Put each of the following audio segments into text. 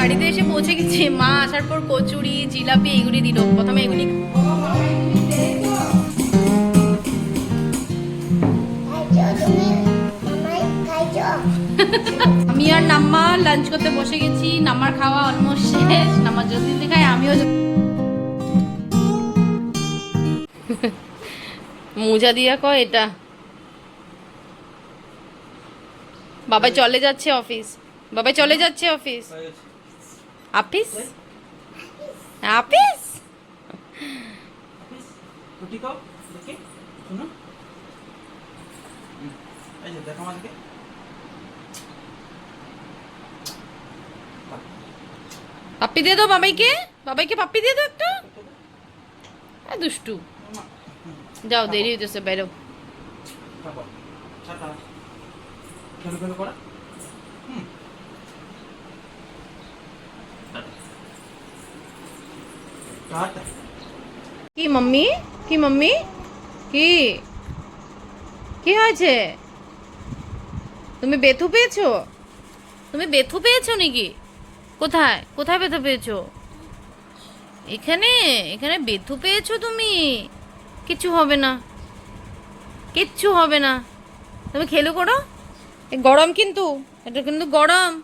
বাড়িতে এসে পৌঁছে গেছি, মা আসার পর কচুরি, জিলাপি এগুলি দিল, প্রথমে এগুলি। আমি আর নাম্মা লাঞ্চ করতে বসে গেছি, নাম্মার খাওয়া অলমোস্ট শেষ নাম্মা যদি দেখায়, আমিও মোজা দিয়া কয় এটা। বাবা চলে যাচ্ছে অফিস, বাবা চলে যাচ্ছে অফিস। অফিস অফিস রুটি খাও দেখি শুনো। হুম, এই যে দেখো আমাদেরকে। পাপ্পি দিয়ে দাও বাবাইকে। বাবাইকে পাপ্পি দিয়ে দাও একটা। দুষ্টু। যাও দেরি হইতেছে বেরো করা। হুম কি মাম্মি? কি মাম্মি? কি? কি হয়েছে? তুমি বেথু পেয়েছ? তুমি বেথু পেয়েছ নাকি? কোথায়? কোথায় বেথু পেয়েছ? এখানে? এখানে বেথু পেয়েছ তুমি? কিচ্ছু হবে না। কিচ্ছু হবে না। তুমি খেলো করো। গরম কিন্তু। এটা কিন্তু গরম।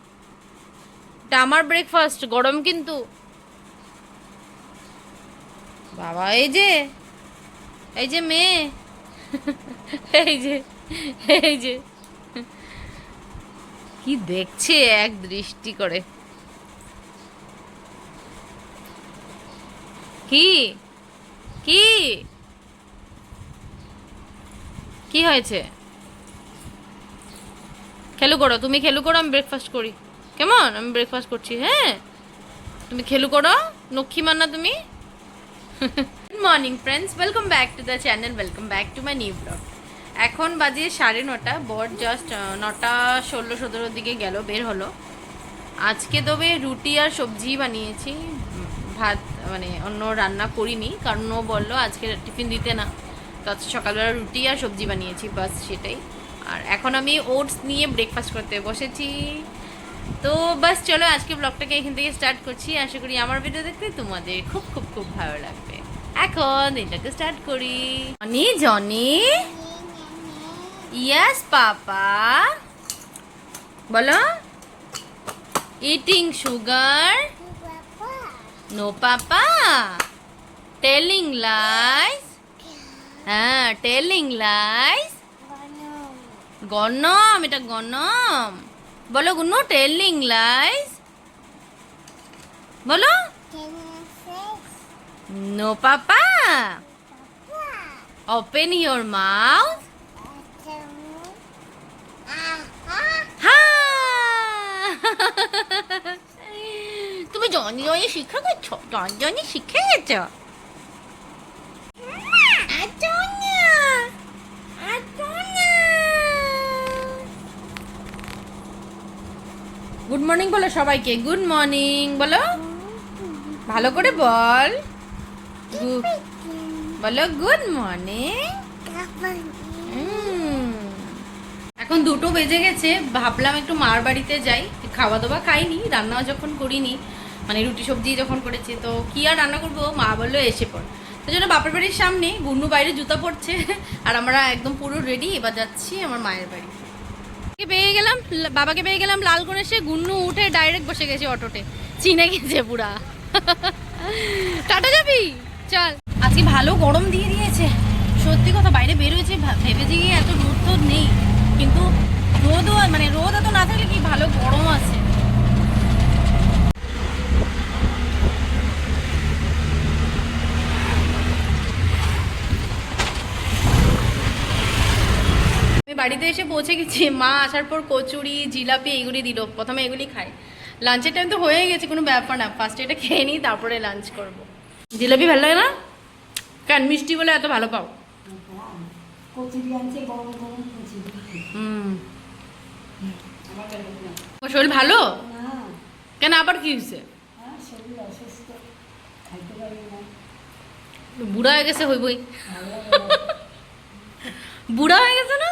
এটা আমার ব্রেকফাস্ট গরম কিন্তু। বাবা, এই যে এই যে মেয়ে। এই যে এই যে। কি দেখছে এক দৃষ্টি করে। কি? কি? কি হয়েছে? খেলু করো, তুমি খেলু করো, আমি ব্রেকফাস্ট করি। কেমন? আমি ব্রেকফাস্ট করছি হ্যাঁ? তুমি খেলু করো লক্ষ্মী মান্না তুমি? Good morning friends welcome back to the channel welcome back to my new blog এখন বাজে সাড়ে নটা, বর জাস্ট নটা ষোলো সতেরোর দিকে গেল, বের হলো। আজকে তবে রুটি আর সবজি বানিয়েছি, ভাত মানে অন্য রান্না করিনি, কারণ ও বলল আজকে টিফিন দিতে না। তো আজকে সকালবেলা রুটি আর সবজি বানিয়েছি, বাস সেটাই। আর এখন আমি ওটস নিয়ে ব্রেকফাস্ট করতে বসেছি। তো বাস চলো আজকে ব্লগটাকে এখান থেকে স্টার্ট করছি। আশা করি আমার ভিডিও দেখতে তোমাদের খুব খুব খুব ভালো লাগবে। এখন দিনটাকে স্টার্ট করি। Johnny Johnny yes papa. বলো। Eating sugar no papa. Telling lies হ্যাঁ টেলিং লাইস গনম এটা গনম। বলো গুনু টেলিং লাইস বলো। No papa open your mouth তুমি জনি জনি শিক্ষা করছ? জনি জনি শিখে গেছ? গুড মর্নিং বলো সবাইকে। গুড মর্নিং বলো। ভালো করে বল। বলো গুড মর্নিং এখন দুটো বেজে গেছে, ভাবলাম একটু মার বাড়িতে যাই। খাওয়া দাওয়া খাইনি, রান্নাও যখন করিনি মানে রুটি সবজি যখন করেছি, তো কি আর রান্না করব? মা বলল, এসে পড়। তো জন্য বাপের বাড়ির সামনে গুন্নু বাইরে জুতা পড়ছে আর আমরা একদম পুরো রেডি এবার যাচ্ছি আমার মায়ের বাড়ি পেয়ে গেলাম বাবাকে পেয়ে গেলাম লাল গণেশে গুন্নু উঠে ডাইরেক্ট বসে গেছে অটোতে। চিনে গেছে পুরা। টাটা যাবি চল। আজকে ভালো গরম দিয়ে দিয়েছে। সত্যি কথা, বাইরে বেরোয়েছে ভেবেছি গিয়ে এত রোদ তো নেই। কিন্তু রোদও মানে রোদ এত না থাকলে কি ভালো গরম আছে? আমি বাড়িতে এসে পৌঁছে গেছি। মা আসার পর কচুরি জিলাপি এগুলি দিল। প্রথমে এগুলি খাই। লাঞ্চের টাইম তো হয়ে গেছে কোনো ব্যাপার না। ফার্স্টে এটা খেয়ে নিই তারপরে লাঞ্চ করব। জিলাপি ভালো লাগে না? কেন মিষ্টি বলে এত ভালো পাও। শরীর ভালো? কেন আবার কি হয়েছে? হ্যাঁ বুড়া হয়ে গেছে হইবই। বুড়া হয়ে গেছে না?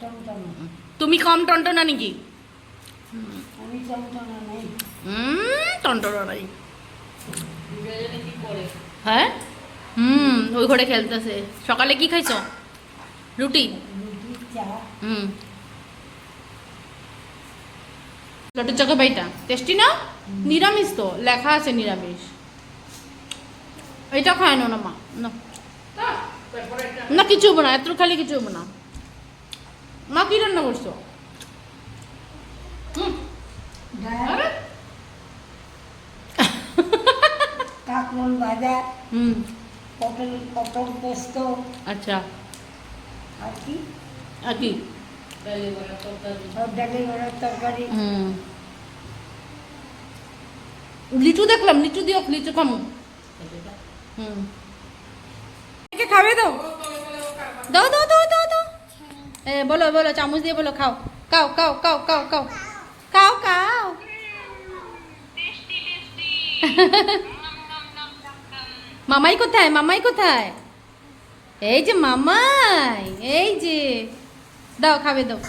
টনটন তুমি কম টন্টনা নাকি? আমি চমচমা নেই। হুম হ্যাঁ? হুম, ওই ঘরে খেলতেছে। সকালে কি খাইছো? রুটি? হুম। লটের চকে বাইটা। টেস্টি না? নিরামিষ তো, লেখা আছে নিরামিষ। এটা খায় না, মা, না। না কিছু হব না এত খালি কিছু হব না। মা কি রান্না করছ? হুম। ডাল কাকরোল ভাজা হুম। পটল পটল পোস্ত। আচ্ছা। আর কি? আর কি? তরকারি। হুম। লিচু দেখলাম লিচু দিও লিচু খামু। হুম। খাবে তো? দাও দাও দাও দাও দাও। এ, বলো বলো, চামচ দিয়ে বলো, খাও। কাও কাও কাও কাও কাও কাও কাও মামাই কোথায়? মামাই কোথায়? এই যে মামাই, এই যে। দাও, খাবে, দাও।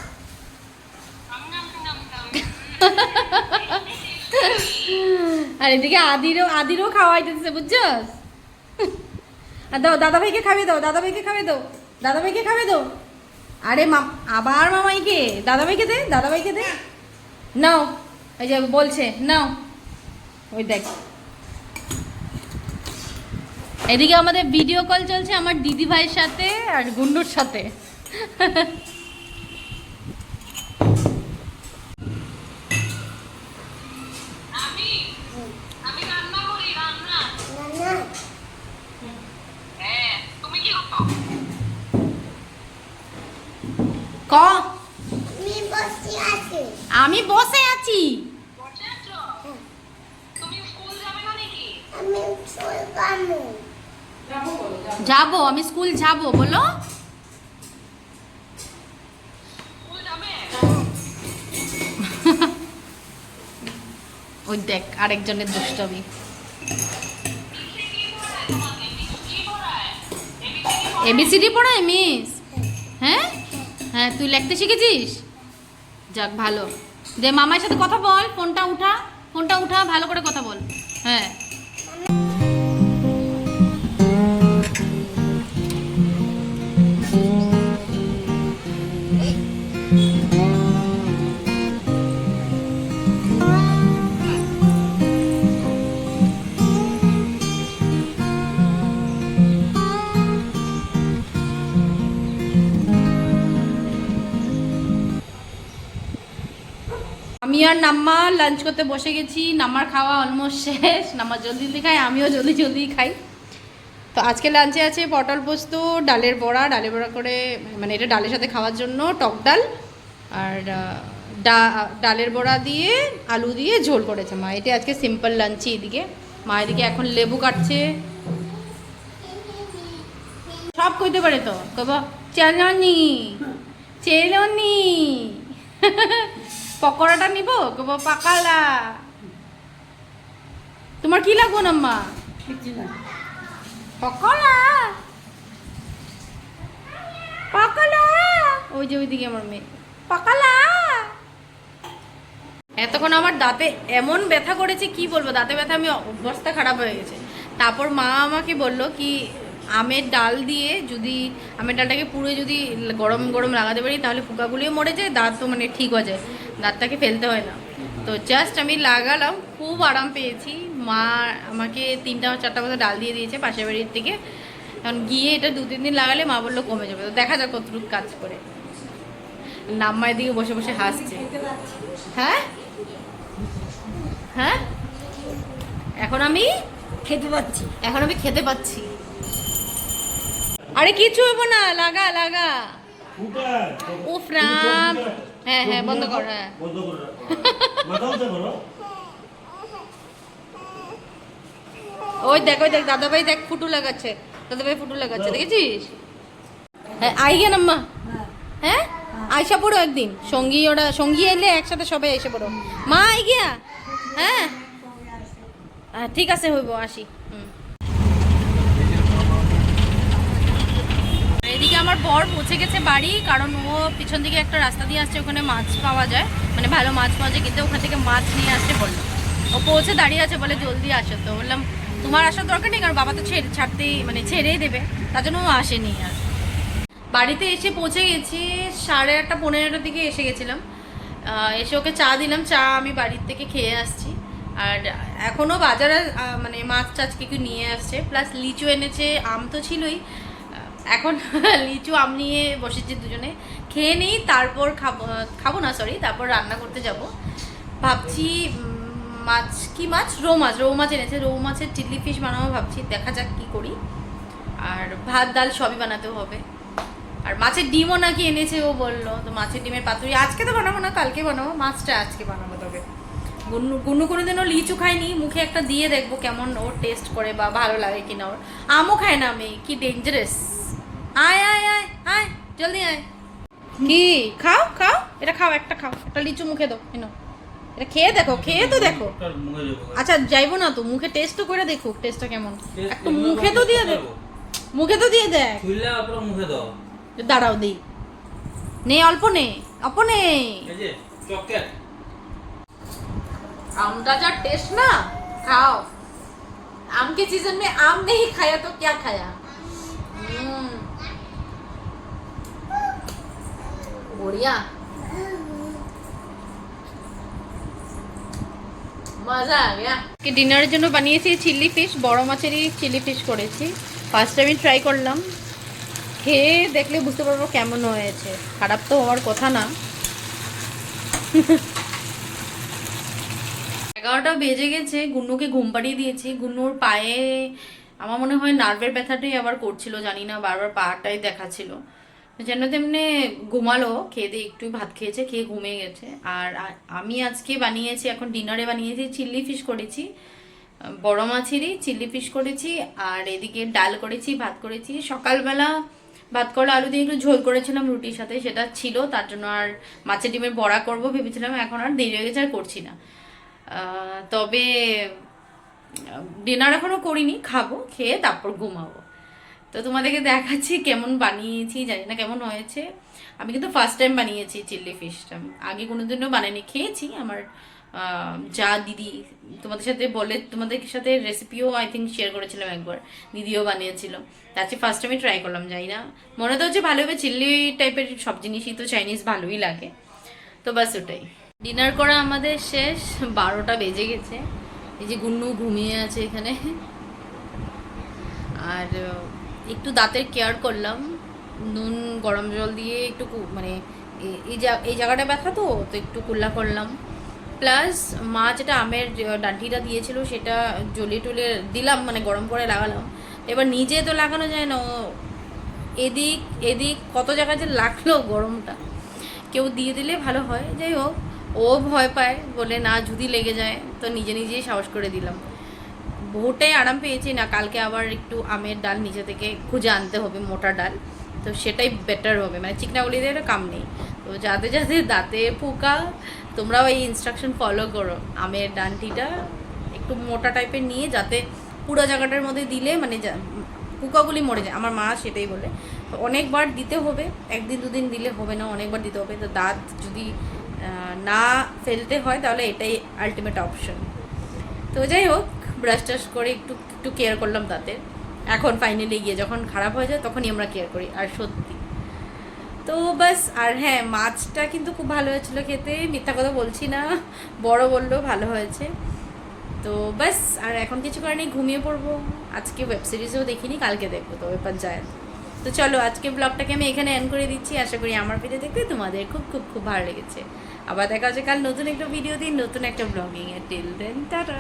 আর এদিকে আদিরও আদিরও খাওয়াইতেছে, বুঝছস? দাও দাদা ভাইকে খাবে দাও দাদা ভাইকে খাবে দাও দাদা ভাইকে খাবে দাও। আরে মা, আবার মামাইকে দাদা ভাইকে দে দাদা ভাইকে দে। নাও, এই যে বলছে, নাও। ওই দেখ। এদিকে আমাদের ভিডিও কল চলছে আমার দিদি ভাইয়ের সাথে আর গুন্ডুর সাথে। আমি বসে আছি। যাব। আমি স্কুল যাব বলো। ওই দেখ আরেকজনের দুষ্টমি। এবিসিডি পড়ায় মিস হ্যাঁ? হ্যাঁ তুই লিখতে শিখেছিস? যাক ভালো। দে মামার সাথে কথা বল ফোনটা উঠা ফোনটা উঠা ভালো করে কথা বল। হ্যাঁ। আর নাম্মা লাঞ্চ করতে বসে গেছি। নাম্মার খাওয়া অলমোস্ট শেষ। নাম্মা জলদি জলদি খাই আমিও জলদি জলদি খাই। তো আজকে লাঞ্চে আছে পটল পোস্ত, ডালের বড়া। ডালের বড়া করে মানে এটা ডালের সাথে খাওয়ার জন্য টক ডাল। আর ডা- ডালের বড়া দিয়ে আলু দিয়ে ঝোল করেছে মা। এটা আজকে সিম্পল লাঞ্চই এদিকে। মা এদিকে এখন লেবু কাটছে। সব কইতে পারে তো? কব চেলনি চেলনি। পকোড়াটা নিব? পাকালা। তোমার কি লাগবো না পকোড়া? পকোড়া? ওই যে ওইদিকে আমার মেয়ে। পকোড়া? এতক্ষণ আমার দাঁতে এমন ব্যথা করেছে কি বলব? দাঁতে ব্যথা আমি অবস্থা খারাপ হয়ে গেছে। তারপর মা আমাকে বলল কি আমের ডাল দিয়ে যদি আমের ডালটাকে পুরো যদি গরম গরম লাগাতে পারি তাহলে পোকাগুলিও মরে যায় দাঁত তো মানে ঠিক হয়ে যায়। দাঁতটাকে ফেলতে হয় না। তো জাস্ট আমি লাগালাম খুব আরাম পেয়েছি। মা আমাকে তিনটা চারটা মতো ডাল দিয়ে দিয়েছে পাশের বাড়ির থেকে কারণ গিয়ে এটা দু তিন দিন লাগালে মা বলল কমে যাবে। তো দেখা যাক কতটুকু কাজ করে। নাম্মায়ের দিকে বসে বসে হাসছে। হ্যাঁ? হ্যাঁ? এখন আমি খেতে পাচ্ছি। এখন আমি খেতে পাচ্ছি। আরে কিছু হব না লাগা লাগা। উফ রাম। হ্যাঁ হ্যাঁ বন্ধ কর হ্যাঁ। বন্ধ করে রাখো মাথা উঁচা করো ওই দেখ ওই দেখ দাদাভাই দেখ ফুটু লাগাচ্ছে। দাদাভাই ফুটু লাগাচ্ছে দেখেছিস? হ্যাঁ হ্যাঁ? আইসা পড়ো একদিন। সঙ্গী ওরা সঙ্গী এলে একসাথে সবাই এসে পড়ো। মা আই গিয়া হ্যাঁ আহ, ঠিক আছে হইব আসি হুম এই আমার পৌঁছে গেছে বাড়ি, কারণ ও পিছন দিকে একটা রাস্তা দিয়ে আসছে, ওখানে মাছ পাওয়া যায়। মানে ভালো মাছ পাওয়া যায়, কিন্তু ওখান থেকে মাছ নিয়ে আসতে বলল। ও পৌঁছে দাঁড়িয়ে আছে বলে জলদি আসো তো। বললাম, তোমার আসার দরকার নেই, কারণ বাবা তো ছেড়ে, ছাড়তেই মানে ছেড়েই দেবে। তার জন্য ও আসেনি আর বাড়িতে এসে পৌঁছে গেছি, সাড়ে আটটা, পনেরোটার দিকে এসে গেছিলাম। এসে ওকে চা দিলাম, চা আমি বাড়ির থেকে খেয়ে আসছি। আর এখনও বাজারে মানে মাছ টাছ কিছু নিয়ে আসছে, প্লাস লিচু এনেছে, আম তো ছিলই। এখন লিচু, আম নিয়ে বসেছি দুজনে। খেয়ে নিই, তারপর খাব খাব না সরি তারপর রান্না করতে যাব। ভাবছি মাছ, কি মাছ? রৌ মাছ রৌ মাছ এনেছে। রৌ মাছের চিলি ফিশ বানাবো ভাবছি, দেখা যাক কি করি। আর ভাত, ডাল সবই বানাতে হবে। আর মাছের ডিমও নাকি এনেছে, ও বলল। তো মাছের ডিমের পাতুরি আজকে তো বানাবো না, কালকে বানাবো। মাছটা আজকে বানাবো তবে। গুন্নু গুন্নু কোনোদিনও লিচু খায়নি। মুখে একটা দিয়ে দেখব কেমন ওর টেস্ট করে বা ভালো লাগে কিনা ওর। আমও খায় না আমি কি ডেঞ্জারাস আয় আয় আয় আয় জলদি আয় কি খাও খাও এটা খাও একটা খাও একটা লিচু মুখে দাও এনো এটা খেয়ে দেখো খেয়ে তো দেখো তার মুখে দেবো। আচ্ছা যাইবো না তো মুখে টেস্ট তো করে দেখো টেস্টটা কেমন Taste একটু এগুলো মুখে তো আমি দিয়ে করতে দেখ পারবো। মুখে তো দিয়ে দেখ খুললে আপনার মুখে দাও দাঁড়াও দিই নে অল্প নে অল্প নে এই যে চকলেট আমটা যা टेस्ट ना खाओ आम के सीजन में आम नहीं खाया तो क्या खाया বড়িয়া মজা ডিনারের জন্য বানিয়েছি চিলি ফিশ, বড় মাছেরই চিলি ফিশ করেছি। ফার্স্ট আমি ট্রাই করলাম। খেয়ে দেখলে বুঝতে পারব কেমন হয়েছে। খারাপ তো হওয়ার কথা না। এগারোটা বেজে গেছে, গুন্নুকে ঘুম পাড়িয়ে দিয়েছি। গুন্নুর পায়ে, আমার মনে হয় নার্ভের ব্যথাটাই আবার করছিল, জানি না, বারবার পাটাই দেখাচ্ছিল। যেন তেমনি ঘুমালো, খেয়ে দিয়ে একটু ভাত খেয়েছে, খেয়ে ঘুমিয়ে গেছে। আর আমি আজকে বানিয়েছি, এখন ডিনারে বানিয়েছি চিল্লি ফিশ করেছি, বড় মাছেরই চিল্লি ফিশ করেছি, আর এদিকে ডাল করেছি, ভাত করেছি। সকালবেলা ভাত করলা, আলু দিয়ে একটু ঝোল করেছিলাম রুটির সাথে, সেটা ছিল, তার জন্য আর মাছের ডিমের বড়া করব ভেবেছিলাম, এখন আর দেরি হয়ে গেছে, আর করছি না। তবে, ডিনার এখনও করিনি, খাব, খেয়ে তারপর ঘুমাবো। তো তোমাদেরকে দেখাচ্ছি কেমন বানিয়েছি, জানি না কেমন হয়েছে। আমি কিন্তু ফার্স্ট টাইম বানিয়েছি চিল্লি ফিশটা আগে কোনোদিনও বানাইনি, খেয়েছি। আমার যা দিদি তোমাদের সাথে বলে, তোমাদের সাথে রেসিপিও আই থিঙ্ক শেয়ার করেছিলাম একবার। দিদিও বানিয়েছিল। তার চেয়ে ফার্স্ট টাইমে ট্রাই করলাম, জানি না। মনে তো হচ্ছে ভালো হবে চিল্লি টাইপের সব জিনিসই তো চাইনিজ ভালোই লাগে। তো বাস ওটাই। ডিনার করা আমাদের শেষ, বারোটা বেজে গেছে। এই যে গুন্নু ঘুমিয়ে আছে এখানে। আর একটু দাঁতের কেয়ার করলাম, নুন, গরম জল দিয়ে একটু মানে এই এই জায়গাটা ব্যথা তো তো একটু কুল্লা করলাম। প্লাস মা যেটা আমের যে ডান্টিটা দিয়েছিল সেটা জ্বলিয়ে টুলিয়ে দিলাম মানে গরম করে লাগালাম। এবার নিজে তো লাগানো যায় না এদিক এদিক কত জায়গায় যে লাগল গরমটা। কেউ দিয়ে দিলে ভালো হয়, যাই হোক, ও ভয় পায়, বলে না যদি লেগে যায়, তো নিজে নিজেই সাহস করে দিলাম। বহুটাই আরাম পেয়েছি না, কালকে আবার একটু আমের ডাল নিচে থেকে খুঁজে আনতে হবে মোটা ডাল। তো সেটাই বেটার হবে মানে চিকনাগুলিদের কাম নেই। তো যাতে যাতে দাঁতে পোকা, তোমরাও এই ইনস্ট্রাকশন ফলো করো। আমের ডানটিটা একটু মোটা টাইপের নিয়ে যাতে পুরো জায়গাটার মধ্যে দিলে মানে পোকাগুলি মরে যায়। আমার মা সেটাই বলে। তো অনেকবার দিতে হবে, একদিন দুদিন দিলে হবে না, অনেকবার দিতে হবে। তো দাঁত যদি না ফেলতে হয় তাহলে এটাই আলটিমেট অপশন তো যাই হোক ব্রাশ টাশ করে একটু একটু কেয়ার করলাম তাতে। এখন ফাইনালি গিয়ে যখন খারাপ হয়ে যায় তখনই আমরা কেয়ার করি, আর সত্যি। তো বাস আর হ্যাঁ মাছটা কিন্তু খুব ভালো হয়েছিল খেতে, মিথ্যা কথা বলছি না, বড় বলল ভালো হয়েছে। তো বাস আর এখন কিছু কারণে ঘুমিয়ে পড়ব। আজকে ওয়েব সিরিজও দেখিনি, কালকে দেখব তো ব্যাপার যায় তো চলো, আজকে ব্লগটাকে আমি এখানে এন্ড করে দিচ্ছি। আশা করি আমার ভিডিও দেখতে তোমাদের খুব খুব খুব ভালো লেগেছে। আবার দেখা হচ্ছে কাল নতুন একটা ভিডিও দিন নতুন একটা ব্লগিং এ। Till then tata